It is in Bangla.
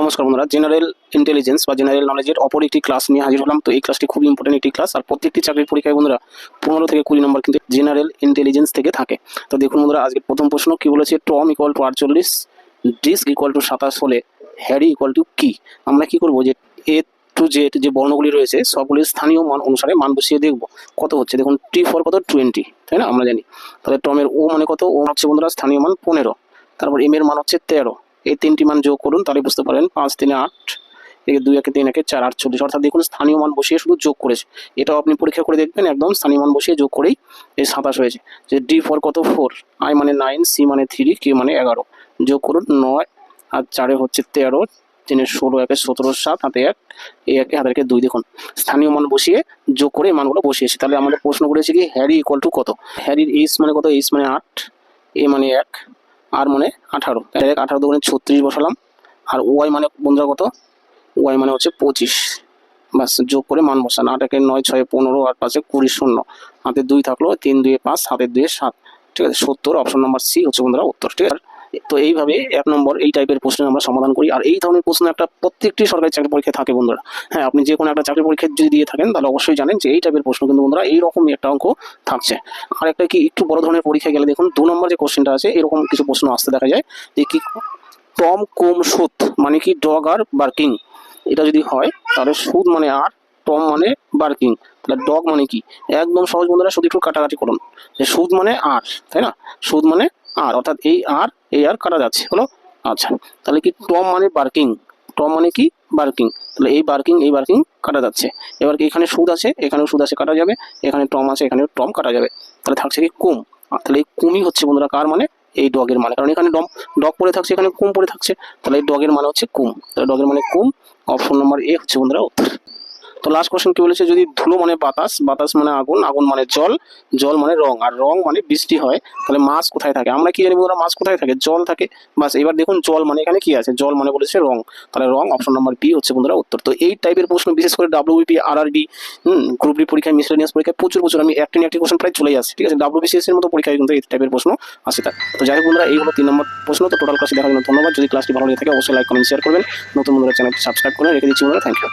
নমস্কার বন্ধুরা জেনারেল ইন্টেলিজেন্স বা জেনারেল নলেজের অপর একটি ক্লাস নিয়ে হাজির হলাম। তো এই ক্লাসটি খুব ইম্পর্টেন্ট একটি ক্লাস আর প্রত্যেকটি চাকরির পরীক্ষায় বন্ধুরা, পনেরো থেকে কুড়ি নম্বর কিন্তু জেনারেল ইন্টেলিজেন্স থেকে থাকে। তো দেখুন বন্ধুরা, আজকে প্রথম প্রশ্ন কি বলেছে? টম ইকুয়াল টু আটচল্লিশ ডিস্ক ইকুয়াল টু সাতাশ হলে হ্যারি ইকুয়াল টু কি? আমরা কি করব? যে এ টু জেড যে বর্ণগুলি রয়েছে, সবগুলির স্থানীয় মান অনুসারে মান বসিয়ে দেখব। কত হচ্ছে? দেখুন টি ফর কত? টোয়েন্টি তাই না? আমরা জানি। তাহলে টমের ও মানে কত? ও হচ্ছে বন্ধুরা, স্থানীয় মান পনেরো। তারপর এম এর মান হচ্ছে তেরো। এই তিনটি মান যোগ করুন, তাহলে বুঝতে পারেন পাঁচ তিনে আট একে দুই একে তিন একে চার আটচল্লিশ অর্থাৎ দেখুন স্থানীয় মান বসিয়ে শুধু যোগ করেছে। এটাও আপনি পরীক্ষা করে দেখবেন, একদম স্থানীয় মান বসিয়ে যোগ করেই এই সাতাশ হয়েছে। যে ডি ফোর কত? ফোর। আই মানে নাইন, সি মানে থ্রি, কে মানে এগারো। যোগ করুন নয়, আর চারে হচ্ছে তেরো তিনের ষোলো, একে সতেরো, সাত, হাতে এক এই একে হাতে একে দুই দেখুন। স্থানীয় মান বসিয়ে যোগ করে এই মানগুলো বসিয়েছি। তাহলে আমাদের প্রশ্ন করেছে কি, হ্যারি ইকুয়াল টু কত? হ্যারির এইস মানে কত? এইস মানে আট এ মানে এক আর মানে আঠারো। এক আঠারো দোকানে ছত্রিশ বসালাম। আর ওয়াই মানে বন্ধুরা কত? ওয়াই মানে হচ্ছে পঁচিশ। বাস যোগ করে মান বসান। আট একে নয়, ছয়, পনেরো, আট, পাঁচে কুড়ি, শূন্য। হাতে দুই থাকল, তিন, দুয়ে পাঁচ হাতের দুয়ে সাত। ঠিক আছে, সত্তর, অপশন নাম্বার সি হচ্ছে বন্ধুরা উত্তর। ঠিক আছে? তো এইভাবে এক নম্বর এই টাইপের প্রশ্ন আমরা সমাধান করি। আর এই ধরনের প্রশ্ন একটা প্রত্যেকটি সরকারি চাকরি পরীক্ষায় থাকে বন্ধুরা। হ্যাঁ আপনি যে কোনো একটা চাকরি পরীক্ষা যদি দিয়ে থাকেন, তাহলে অবশ্যই জানেন যে এই টাইপের প্রশ্ন কিন্তু বন্ধুরা এইরকমই একটা অঙ্ক থাকছে। আর একটা কি, একটু বড় ধরনের পরীক্ষা গেলে দেখুন, দু নম্বর যে কোশ্চেনটা আছে, এরকম কিছু প্রশ্ন আসতে দেখা যায় যে কি টম কম সুদ মানে কি ডগ আর বার্কিং? এটা যদি হয়, তাহলে সুদ মানে আর, টম মানে বার্কিং। তাহলে ডগ মানে কি? একদম সহজ বন্ধুরা, শুধু একটু কাটাকাটি করুন। যে সুদ মানে আর, তাই না? সুদ মানে আর, অর্থাৎ এই আর এই আর কাটা যাচ্ছে, হলো? আচ্ছা তাহলে কি টম মানে বার্কিং? টম মানে কি? বার্কিং। তাহলে এই বার্কিং এই বার্কিং কাটা যাচ্ছে। এবার কি এখানে সুদ আছে? এখানেও সুদ আছে, কাটা যাবে। এখানে টম আছে, এখানেও টম কাটা যাবে। তাহলে থাকছে কি কুম? তাহলে এই কুমই হচ্ছে বন্ধুরা কার মানে? এই ডগের মানে। কারণ এখানে ডম, ডগ পড়ে থাকছে, এখানে কুম পড়ে থাকছে। তাহলে এই ডগের মানে হচ্ছে কুম। তাহলে ডগের মানে কুম। অপশন নম্বর এ হচ্ছে বন্ধুরা উত্তর। তো লাস্ট কোশ্চেন কি বলেছে? যদি ধুলো মানে বাতাস বাতাস মানে আগুন আগুন মানে জল জল মানে রং, আর রং মানে বৃষ্টি হয়, তাহলে মাছ কোথায় থাকে? আমরা কি জানি বন্ধুরা, মাছ কোথায় থাকে? জল থাকে। বাস এবার দেখুন জল মানে এখানে কি আছে? জল মানে বলেছে রং। তাহলে রং অপশন নাম্বার বি হচ্ছে বন্ধুরা উত্তর। তো এই টাইপের প্রশ্ন, বিশেষ করে WBP R R B hmm group D পরীক্ষায় মিসলেনিয়াস পরীক্ষায় প্রচুর প্রচুর আমি একটি একটি কোশ্চেন প্রায় চলে আসছে, ঠিক আছে? ডাব্লিউবিসিএস এর মতো পরীক্ষায় কিন্তু এই টাইপের প্রশ্ন আসে থাকে। তো যাই হোক বন্ধুরা, এই হলো তিন নম্বর প্রশ্ন। তো টোটাল ক্লাসে দেখার জন্য ধন্যবাদ। যদি ক্লাসটি ভালো লেগে থাকে, অবশ্যই লাইক কমেন্ট শেয়ার করবেন। নতুন বন্ধুরা চ্যানেলটি সাবস্ক্রাইব করে রেখে দিচ্ছি বন্ধুরা। Thank you